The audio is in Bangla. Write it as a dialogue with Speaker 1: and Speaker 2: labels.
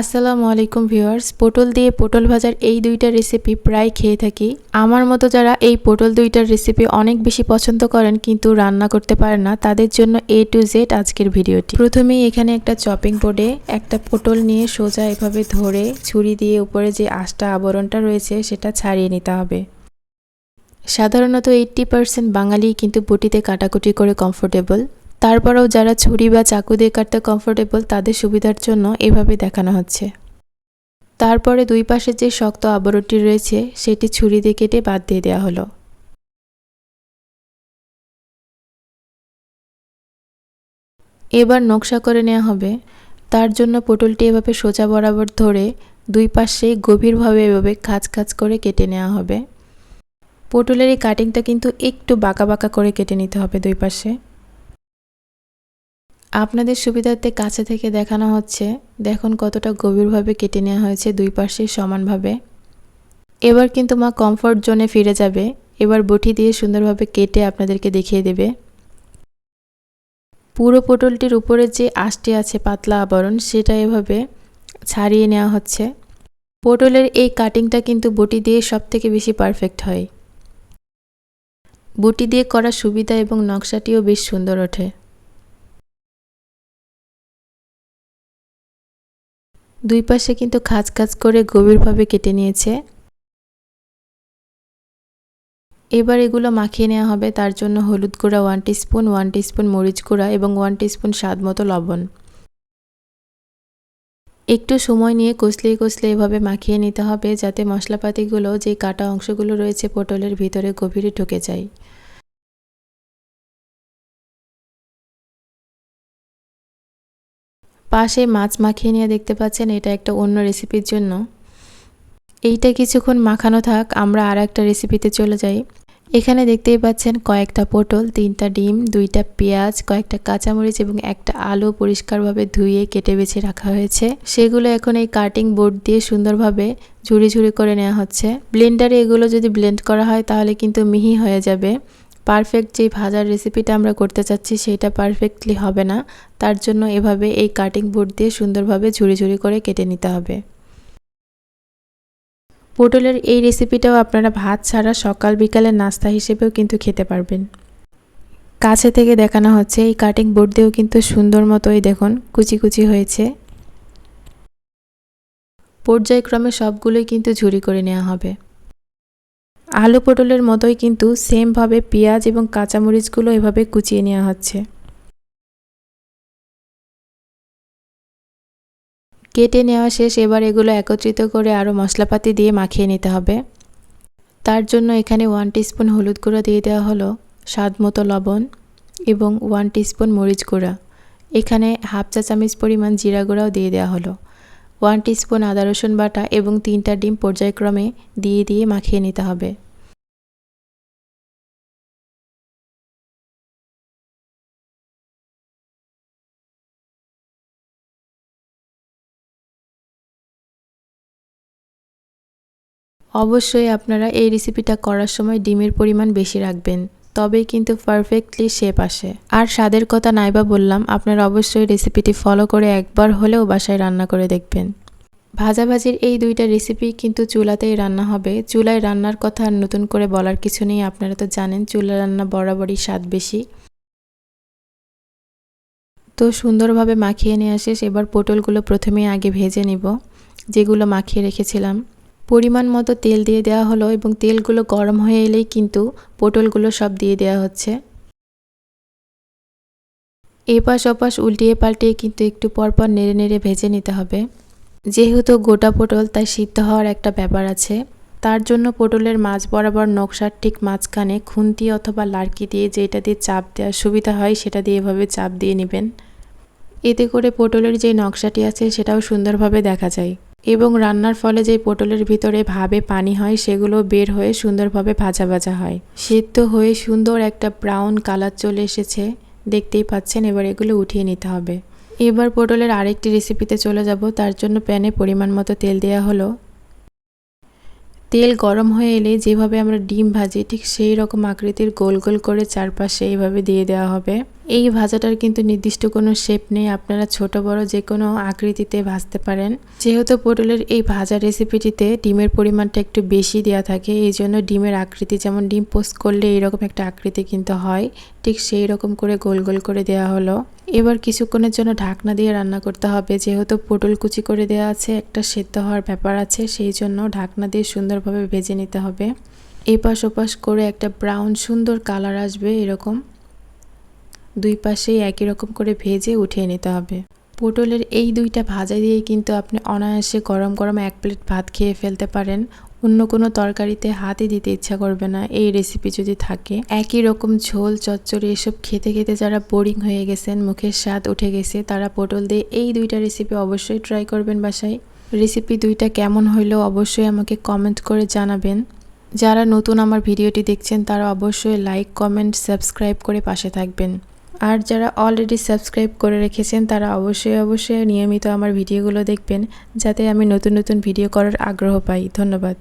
Speaker 1: আসসালামু আলাইকুম ভিউয়ার্স, পটল দিয়ে পটল ভাজার এই দুইটা রেসিপি প্রায় খেয়ে থাকি। আমার মতো যারা এই পটল দুইটার রেসিপি অনেক বেশি পছন্দ করেন কিন্তু রান্না করতে পারেন না, তাদের জন্য এ টু জেড আজকের ভিডিওটি। প্রথমেই এখানে একটা চপিং বোর্ডে একটা পটল নিয়ে সোজা এভাবে ধরে ছুরি দিয়ে উপরে যে আষ্টা আবরণটা রয়েছে সেটা ছাড়িয়ে নিতে হবে। সাধারণত এইট্টি পার্সেন্ট বাঙালি কিন্তু বটিতে কাটাকুটি করে কমফোর্টেবল তারপরেও যারা ছুরি বা চাকু দিয়ে কাটতে কমফোর্টেবল তাদের সুবিধার জন্য এভাবে দেখানো হচ্ছে। তারপরে দুই পাশে যে শক্ত আবরণটি রয়েছে, সেটি ছুরি দিয়ে কেটে বাদ দিয়ে দেওয়া হলো। এবার নকশা করে নেওয়া হবে। তার জন্য পটলটি এভাবে সোজা বরাবর ধরে দুই পাশে গভীরভাবে এভাবে খাঁচ খাঁচ করে কেটে নেওয়া হবে। পটলের এই কাটিংটা কিন্তু একটু বাঁকা বাঁকা করে কেটে নিতে হবে দুই পাশে। আপনাদের সুবিধার্থে কাছে থেকে দেখানো হচ্ছে, দেখুন কতটা গভীরভাবে কেটে নেওয়া হয়েছে দুই পাশে সমানভাবে। এবার কিন্তু মা কমফর্ট জোনে ফিরে যাবে, এবার বটি দিয়ে সুন্দরভাবে কেটে আপনাদেরকে দেখিয়ে দেবে। পুরো পটলটির উপরে যে আঁশটি আছে পাতলা আবরণ, সেটা এভাবে ছাড়িয়ে নেওয়া হচ্ছে। পটলের এই কাটিংটা কিন্তু বটি দিয়ে সব থেকে বেশি পারফেক্ট হয়। বটি দিয়ে করা সুবিধা এবং নকশাটিও বেশ সুন্দর ওঠে। দুই পাশে কিন্তু খাঁজ খাঁজ করে গভীরভাবে কেটে নিয়েছে। এবার এগুলো মাখিয়ে নেওয়া হবে, তার জন্য হলুদ গুঁড়া ওয়ান স্পুন ওয়ান স্পুন মরিচ গুঁড়া এবং ওয়ান স্পুন স্বাদ মতো লবণ। একটু সময় নিয়ে কষলে কষলে এভাবে মাখিয়ে নিতে হবে, যাতে মশলাপাতিগুলো যে কাটা অংশগুলো রয়েছে পটলের ভিতরে গভীরে ঢুকে যায়। পাশে মাছ মাখিয়ে নিয়ে দেখতে পাচ্ছেন এটা একটা অন্য রেসিপির জন্য। এইটা কিছুক্ষণ মাখানো থাক, আমরা আর একটা রেসিপিতে চলে যাই। এখানে দেখতেই পাচ্ছেন কয়েকটা পটল, তিনটা ডিম, দুইটা পেঁয়াজ, কয়েকটা কাঁচামরিচ এবং একটা আলু পরিষ্কারভাবে ধুয়ে কেটে বেছে রাখা হয়েছে। সেগুলো এখন এই কাটিং বোর্ড দিয়ে সুন্দরভাবে ঝুড়ি ঝুড়ি করে নেওয়া হচ্ছে। ব্লেন্ডারে এগুলো যদি ব্লেন্ড করা হয় তাহলে কিন্তু মিহি হয়ে যাবে। পারফেক্ট যে ভাজার রেসিপিটা আমরা করতে চাচ্ছি সেটা পারফেক্টলি হবে না। তার জন্য এভাবে এই কাটিং বোর্ড দিয়ে সুন্দরভাবে ঝুড়ি ঝুড়ি করে কেটে নিতে হবে। পটলের এই রেসিপিটাও আপনারা ভাত ছাড়া সকাল বিকালের নাস্তা হিসেবেও কিন্তু খেতে পারবেন। কাছে থেকে দেখানো হচ্ছে, এই কাটিং বোর্ড দিয়েও কিন্তু সুন্দর মতোই দেখুন, কুচি কুচি হয়েছে। পর্যায়ক্রমে সবগুলোই কিন্তু ঝুড়ি করে নেওয়া হবে। আলু পটলের মতোই কিন্তু সেমভাবে পেঁয়াজ এবং কাঁচামরিচগুলো এভাবে কুচিয়ে নেওয়া হচ্ছে। কেটে নেওয়া শেষ, এবার এগুলো একত্রিত করে আরও মশলাপাতি দিয়ে মাখিয়ে নিতে হবে। তার জন্য এখানে ওয়ান টিস্পুন হলুদ গুঁড়ো দিয়ে দেওয়া হলো স্বাদ মতো লবণ এবং ওয়ান টিস্পুন মরিচ গুঁড়া। এখানে হাফ চা চামচ পরিমাণ জিরা গুঁড়াও দিয়ে দেওয়া হলো। ওয়ান টিস্পুন আদা, রসুন বাটা এবং তিনটা ডিম পর্যায়ক্রমে দিয়ে দিয়ে মাখিয়ে নিতে হবে। অবশ্যই আপনারা এই রেসিপিটা করার সময় ডিমের পরিমাণ বেশি রাখবেন। তবেই কিন্তু পারফেক্টলি শেপ আসে। আর স্বাদের কথা নাইবা বললাম, আপনারা অবশ্যই রেসিপিটি ফলো করে একবার হলেও বাসায় রান্না করে দেখবেন। ভাজাভাজির এই দুইটা রেসিপি কিন্তু চুলাতেই রান্না হবে। চুলায় রান্নার কথা আর নতুন করে বলার কিছু নেই, আপনারা তো জানেন চুলা রান্না বরাবরই স্বাদ বেশি। তো সুন্দরভাবে মাখিয়ে নিয়ে আসিস এবার পটলগুলো প্রথমে আগে ভেজে নিব, যেগুলো মাখিয়ে রেখেছিলাম। পরিমাণ মতো তেল দিয়ে দেওয়া হলো এবং তেলগুলো গরম হয়ে এলেই কিন্তু পটলগুলো সব দিয়ে দেওয়া হচ্ছে। এপাশ ওপাশ উল্টিয়ে পাল্টিয়ে কিন্তু একটু পরপর নেড়ে নেড়ে ভেজে নিতে হবে। যেহেতু গোটা পটল তাই সিদ্ধ হওয়ার একটা ব্যাপার আছে, তার জন্য পটলের মাছ বরাবর নকশার ঠিক মাঝখানে খুন্তি অথবা লাড়কি দিয়ে যেটা দিয়ে চাপ দেওয়ার সুবিধা হয় সেটা দিয়ে এভাবে চাপ দিয়ে নেবেন। এতে করে পটলের যে নকশাটি আছে সেটাও সুন্দরভাবে দেখা যায়। এবং রান্নার ফলে যে পটলের ভিতরে ভাবে পানি হয়, সেগুলো বের হয়ে সুন্দরভাবে ভাজা ভাজা হয়। সেদ্ধ হয়ে সুন্দর একটা ব্রাউন কালার চলে এসেছে। দেখতেই পাচ্ছেন, এবার এগুলো উঠিয়ে নিতে হবে। এবার পটলের আরেকটি রেসিপিতে চলে যাব। তার জন্য প্যানে পরিমাণ মতো তেল দেওয়া হলো। তেল গরম হয়ে এলে যেভাবে আমরা ডিম ভাজি, ঠিক সেই রকম আকৃতির গোল গোল করে চারপাশে এইভাবে দিয়ে দেওয়া হবে। এই ভাজাটার কিন্তু নির্দিষ্ট কোনো শেপ নেই। আপনারা ছোট, বড় যে কোনো আকৃতিতে ভাজতে পারেন। যেহেতু পটলের এই ভাজা রেসিপিটিতে ডিমের পরিমাণটা একটু বেশি দেওয়া থাকে, এই জন্য ডিমের আকৃতি যেমন ডিম পোস্ট করলে এরকম একটা আকৃতি কিন্তু হয়, ঠিক সেই রকম করে গোল গোল করে দেওয়া হলো। এবার কিছুক্ষণের জন্য ঢাকনা দিয়ে রান্না করতে হবে। যেহেতু পটল কুচি করে দেওয়া আছে, একটা সেদ্ধ হওয়ার ব্যাপার আছে, সেই জন্য ঢাকনা দিয়ে সুন্দরভাবে ভেজে নিতে হবে। এপাশ ওপাশ করে একটা ব্রাউন সুন্দর কালার আসবে এরকম। দুই পাশেই একই রকম করে ভেজে উঠিয়ে নিতে হবে। পটলের এই দুইটা ভাজা দিয়ে কিন্তু আপনি অনায়াসে গরম গরম এক প্লেট ভাত খেয়ে ফেলতে পারেন। অন্য কোনো তরকারিতে হাতই দিতে ইচ্ছা করবে না। এই রেসিপি যদি থাকে, একই রকম ঝোল, চচ্চড়ি এসব খেতে খেতে যারা বোরিং হয়ে গেছেন, মুখের স্বাদ উঠে গেছে, তারা পটল দিয়ে এই দুইটা রেসিপি অবশ্যই ট্রাই করবেন বাসায়। রেসিপি দুইটা কেমন হইল অবশ্যই আমাকে কমেন্ট করে জানাবেন। যারা নতুন আমার ভিডিওটি দেখছেন, তারা অবশ্যই লাইক কমেন্ট সাবস্ক্রাইব করে পাশে থাকবেন। আর যারা অলরেডি সাবস্ক্রাইব করে রেখেছেন, তারা অবশ্যই অবশ্যই নিয়মিত আমার ভিডিওগুলো দেখবেন, যাতে আমি নতুন নতুন ভিডিও করার আগ্রহ পাই। ধন্যবাদ।